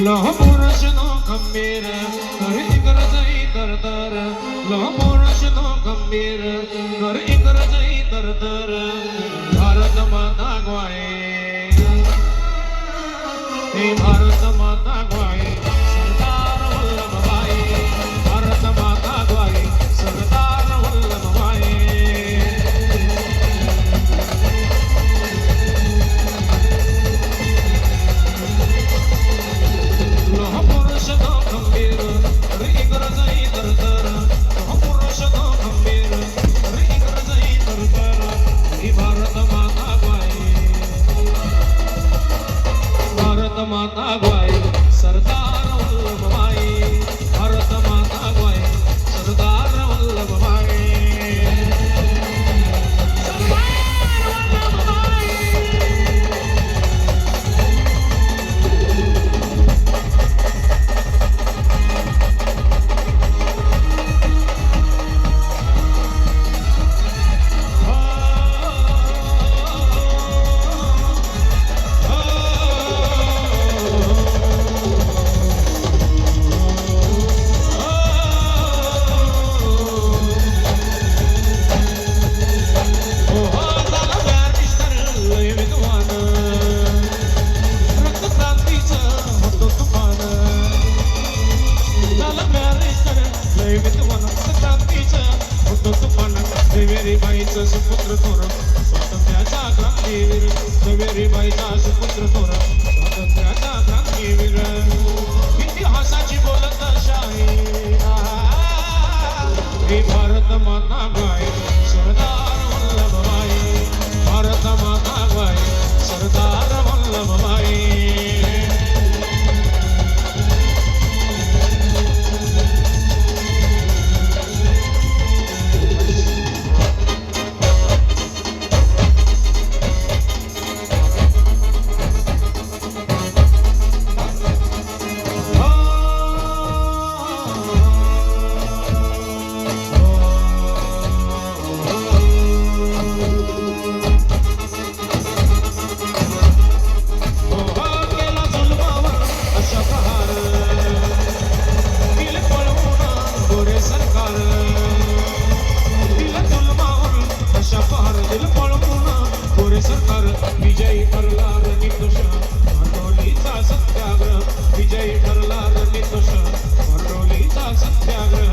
લહ પુરુષ નો ખંભીર નર ઇંગ્રજઈ દરદર લહ પુરુષ નો ખંભીર નર ઇંગ્રજઈ દરદર ભારત માતા ગવાય હે ભારત માતા भारत माता भाई सरदार वल्लभभाई भारत माता विद्वान क्रांतीचा होतो तुफान देवेरी बाईचा सुपुत्र थोर स्वातंत्र्याचा क्रांतीवीर देवेरी बाईचा सुपुत्र थोर स्वातंत्र्याचा क्रांतीवीर इतिहासाची बोलत शाही. भारत माना Yeah.